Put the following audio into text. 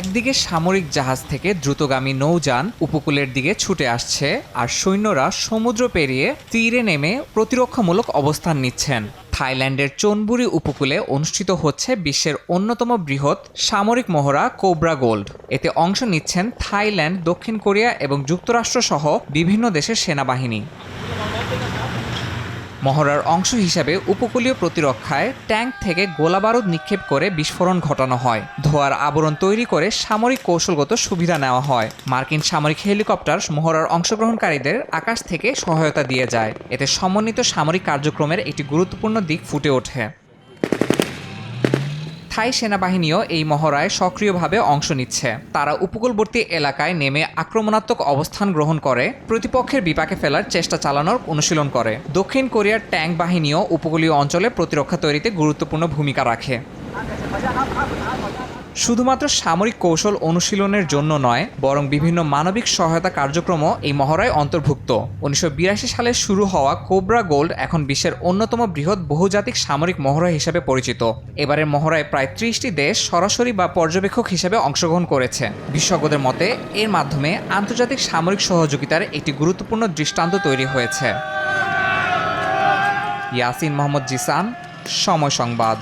একদিকে সামরিক জাহাজ থেকে দ্রুতগামী নৌযান উপকূলের দিকে ছুটে আসছে, আর সৈন্যরা সমুদ্র পেরিয়ে তীরে নেমে প্রতিরক্ষামূলক অবস্থান নিচ্ছেন। থাইল্যান্ডের চোনবুরি উপকূলে অনুষ্ঠিত হচ্ছে বিশ্বের অন্যতম বৃহৎ সামরিক মহড়া কোবরা গোল্ড। এতে অংশ নিচ্ছেন থাইল্যান্ড, দক্ষিণ কোরিয়া এবং যুক্তরাষ্ট্র সহ বিভিন্ন দেশের সেনাবাহিনী। মহড়ার অংশ হিসাবে উপকূলীয় প্রতিরক্ষায় ট্যাঙ্ক থেকে গোলাবারুদ নিক্ষেপ করে বিস্ফোরণ ঘটানো হয়। ধোয়ার আবরণ তৈরি করে সামরিক কৌশলগত সুবিধা নেওয়া হয়। মার্কিন সামরিক হেলিকপ্টার মহড়ার অংশগ্রহণকারীদের আকাশ থেকে সহায়তা দিয়ে যায়। এতে সমন্বিত সামরিক কার্যক্রমের একটি গুরুত্বপূর্ণ দিক ফুটে ওঠে। থাই সেনাবাহিনীও এই মহড়ায় সক্রিয়ভাবে অংশ নিচ্ছে? তারা উপকূলবর্তী এলাকায় নেমে আক্রমণাত্মক অবস্থান গ্রহণ করে, প্রতিপক্ষের বিপাকে ফেলার চেষ্টা চালানোর অনুশীলন করে। দক্ষিণ কোরিয়ার ট্যাঙ্ক বাহিনীও উপকূলীয় অঞ্চলে প্রতিরক্ষা তৈরিতে গুরুত্বপূর্ণ ভূমিকা রাখে। শুধুমাত্র সামরিক কৌশল অনুশীলনের জন্য নয়, বরং বিভিন্ন মানবিক সহায়তা কার্যক্রমও এই মহড়ায় অন্তর্ভুক্ত। উনিশশো বিরাশি সালে শুরু হওয়া কোবরা গোল্ড এখন বিশ্বের অন্যতম বৃহৎ বহুজাতিক সামরিক মহড়া হিসেবে পরিচিত। এবারের মহড়ায় প্রায় ত্রিশটি দেশ সরাসরি বা পর্যবেক্ষক হিসেবে অংশগ্রহণ করেছে। বিশেষজ্ঞদের মতে, এর মাধ্যমে আন্তর্জাতিক সামরিক সহযোগিতার একটি গুরুত্বপূর্ণ দৃষ্টান্ত তৈরি হয়েছে। ইয়াসিন মোহাম্মদ জিসান, সময় সংবাদ।